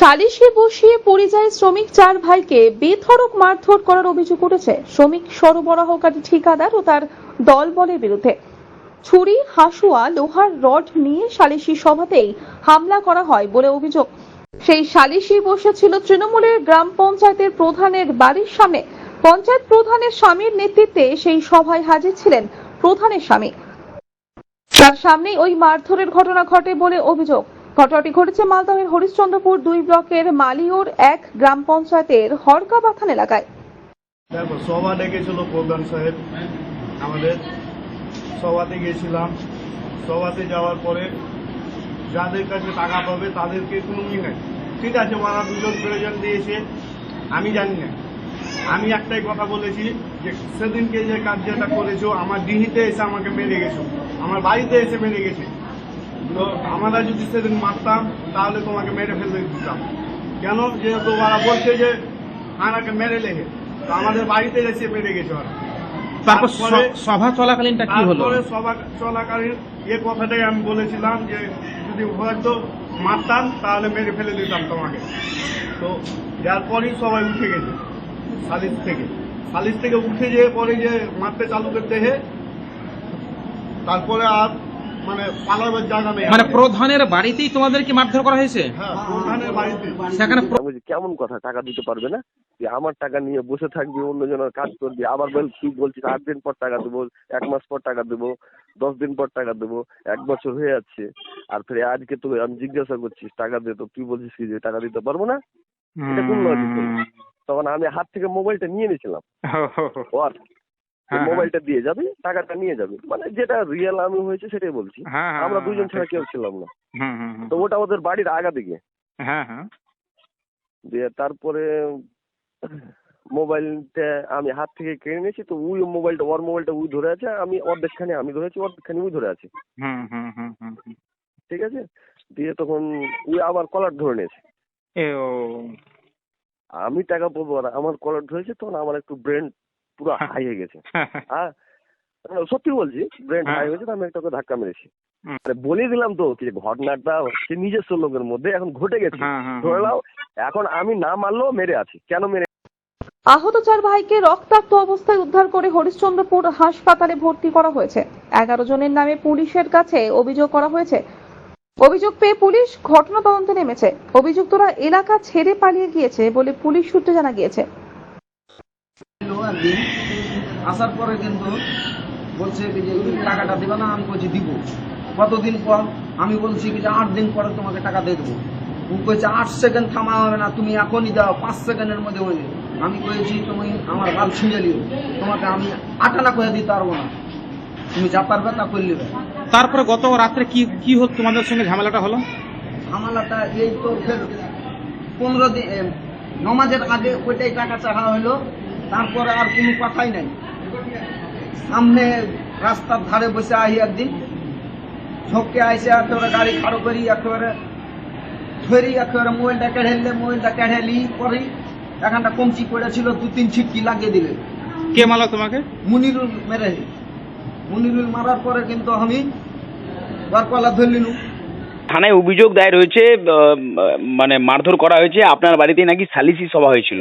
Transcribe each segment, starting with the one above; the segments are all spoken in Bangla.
সালিশে বসিয়ে পরিযায়ী শ্রমিক চার ভাইকে। বেধড়ক মারধর করার অভিযোগ উঠেছে। শ্রমিক সরবরাহকারী ঠিকাদার ও তার দলবলের বিরুদ্ধে। ছুরি, হাসুয়া, লোহার রড নিয়ে সালিশি সভাতেই হামলা করা হয় বলে অভিযোগ। সেই সালিশি বসেছিল তৃণমূলের গ্রাম পঞ্চায়েতের প্রধানের বাড়ির সামনে। পঞ্চায়েত প্রধানের স্বামীর নেতৃত্বে সেই সভায় হাজির ছিলেন প্রধানের স্বামী। তার সামনেই ওই মারধরের ঘটনা ঘটে বলে অভিযোগ। ঘটনাটি ঘটেছে মালদহের হরিশ্চন্দ্রপুর দুই ব্লকের মালিওর এক গ্রাম পঞ্চায়েতের হরকাবাথান এলাকায়। দেখো সভা ডেকেছিল প্রধান সাহেব আমাদের। সভাতে গেছিলাম। সভাতে যাওয়ার পরে যাদের কাছে টাকা পাবে তাদেরকে কোনো ই নাই। ঠিক আছে ওরা দুজন প্রয়োজন দিয়েছে, আমি জানি না। আমি একটাই কথা বলেছি যে সেদিনকে যে কার্যটা করেছ, আমার ডিহিতে এসে আমাকে মেরে গেছো। আমার বাড়িতে এসে মেরে গেছে। তো আমরা যদি সেদিন মারতাম তাহলে তোমাকে মেরে ফেলে দিতাম। কেন? যেহেতু ওরা বলছে যে আনাকে মেরে লেগে। তো আমাদের বাড়িতে এসে মেরে গেছে ওরা। তারপর সভা চলাকালীনটা কি হলো? তারপরে সভা চলাকালীন এ কথাটাই আমি বলেছিলাম যে যদি হয়তো মারতাম তাহলে মেরে ফেলে দিতাম তোমাকে। তো যার পরেই সবাই উঠে গেছে সালিশ থেকে। সালিশ থেকে উঠে যেয়ে পরে যে মারতে চালু করতে হে তারপরে আর মানে পালাবার জায়গা নেই। মানে। প্রধানের বাড়িতেই তোমাদেরকে মারধর করা হয়েছে? হ্যাঁ প্রধানের বাড়িতে সেখানে কেমন কথা? টাকা দিতে পারবে না? যে আমার টাকা নিয়ে বসে থাকবি অন্যজনের কাজ করবি। আবার বল তুই বলছিস আট দিন পর টাকা দেবো এক মাস পর টাকা দেবো দশ দিন পর টাকা দেবো এক বছর হয়ে যাচ্ছে। আর ফের আজকে তো আমি জিজ্ঞাসা করছিস টাকা দে তো তুই বলছিস কি যে টাকা দিতে পারব না? এটা কোন লজিক তখন আমি হাত থেকে মোবাইলটা নিয়ে নিয়েছিলাম। মোবাইলটা দিয়ে যাবি টাকাটা নিয়ে যাবি। মানে যেটা রিয়েল আমি হয়েছে সেটাই বলছি। হ্যাঁ, হ্যাঁ, আমরা হ্যাঁ, দুজন হ্যাঁ, ছাড়া কেউ ছিলাম না। তো ওটা ওদের বাড়ির আগা দিকে হ্যাঁ হ্যাঁ। দিয়ে তারপরে মোবাইলটা আমি হাত থেকে কেড়ে নিয়েছি তো ওই মোবাইলটা ওর মোবাইলটা উই ধরে আছে আমি অর্ধেকখানি আমি ধরেছি অর্ধেকখানি উই ধরে আছে। হুম, হুম, হুম, হুম, হুম। ঠিক আছে? দিয়ে তখন উই আবার কলার ধরে নিয়েছে। আমি টাকা পাবো আর আমার কলার ধরেছে তখন আমার একটু ব্রেন পুরো হাই হয়ে গেছে। হ্যাঁ সত্যি বলছি ব্রেন হ্যাঁ। হাই হয়েছে আমি একটা ওকে ধাক্কা মেরেছি। মানে বলে দিলাম তো যে ঘটনাটা হচ্ছে নিজস্ব লোকের মধ্যে এখন ঘটে গেছে। হ্যাঁ, হ্যাঁ, ধরে হ্যাঁ। নাও এখন আমি না মারলেও মেরে আছি। কেন মেরে আহত চার ভাইকে রক্তাক্ত অবস্থায় উদ্ধার করে হরিশ্চন্দ্রপুর হাসপাতালে ভর্তি করা হয়েছে। এগারো জনের নামে পুলিশের কাছে অভিযোগ করা হয়েছে। অভিযোগ পেয়ে পুলিশ ঘটনা তদন্তে নেমেছে। অভিযুক্তরা এলাকা ছেড়ে পালিয়ে গিয়েছে বলে পুলিশ সূত্রে জানা গিয়েছে। এলো একদিন আসার পরে কিন্তু বলছে কি যে টাকাটা দিবে না আমি বলছি দিব। কতদিন পর? আমি বলছি কি যে আট দিন পরে তোমাকে টাকা দিয়ে দেবো। ও কয়েছে আট সেকেন্ড থামা হবে না তুমি এখনই দাও পাঁচ সেকেন্ডের মধ্যে হয়ে আমি কয়েছি তুমি আমার গাল ছিঁড়ে লিও তোমাকে আমি আটানা করে দিতে পারব না। তুমি যা পারবে তা করে নেবে। তারপরে গত রাত্রে কি কি হলো তোমাদের সঙ্গে ঝামেলাটা হলো? ঝামেলাটা এই তো ফের পনেরো দিন নমাজের আগে ওইটাই টাকা চাওয়া হলো। তারপরে আর কোনো কথাই নাই। সামনে রাস্তার ধারে বসে আহি একদিন ঝোঁকে আইসে একেবারে গাড়ি খাড়ো করি একেবারে ধরি একেবারে মোবাইলটা কেড়ে নিলে মোবাইলটা কেড়ে লি পরে এখানটা কমচি পড়েছিল দু তিন ছিটকি লাগিয়ে দিলে। কে মারলো তোমাকে? মুনিরুল মেরে মুনিরুল মারার পরে কিন্তু আমি বারকলা ধরলিনু। থানায় অভিযোগ দায়ের হয়েছে মানে মারধর করা হয়েছে আপনার বাড়িতে নাকি সালিসি সভা হয়েছিল।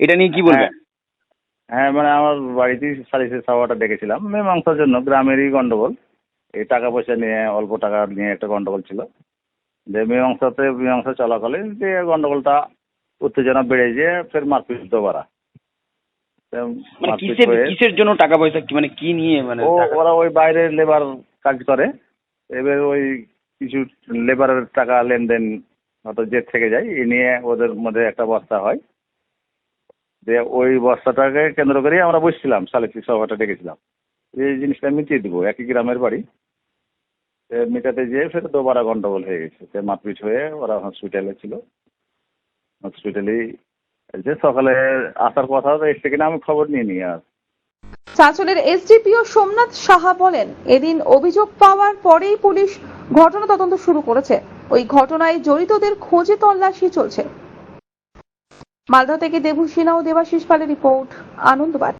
এটা নিয়ে কি বলবেন? হ্যাঁ মানে আমার বাড়িতেই সারি সালিসের সভাটা ডেকেছিলাম মীমাংসার জন্য গ্রামেরই গন্ডগোল। এই টাকা পয়সা নিয়ে অল্প টাকা নিয়ে একটা গন্ডগোল ছিল। যে মীমাংসাতে মীমাংসা চলাকালে যে গন্ডগোলটা উত্তেজনা বেড়ে যেয়ে ফের মারপিট দোবারা তো মানে মারপিট কিসের জন্য টাকা পয়সা কি মানে কি নিয়ে মানে ওরা ওই বাইরে লেবার কাজ করে। এবার ওই কিছু লেবারের টাকা লেনদেন হয়তো জেদ থেকে যায়। এই নিয়ে ওদের মধ্যে একটা বস্তা হয়। যে ওই বস্তাটাকে কেন্দ্র করে আমরা বসছিলাম সালিসি সভাটা ডেকেছিলাম। এই জিনিসটা মিটিয়ে দিব, একই গ্রামের বাড়ি। মেটাতে যেয়ে ফের দোবারা গন্ডগোল হয়ে গেছে। সে মারপিট হয়ে ওরা হসপিটালে ছিল। হসপিটালেই যে সকালে আসার কথা এসে কিনা আমি খবর নিয়ে নিই আর। চাঁচলের এসডিপিও সোমনাথ সাহা বলেন, এদিন অভিযোগ পাওয়ার পরেই পুলিশ ঘটনা তদন্ত শুরু করেছে। ওই ঘটনায় জড়িতদের খোঁজে তল্লাশি চলছে। মালদা থেকে দেবু ও দেবাশিস পালের রিপোর্ট আনন্দবাদ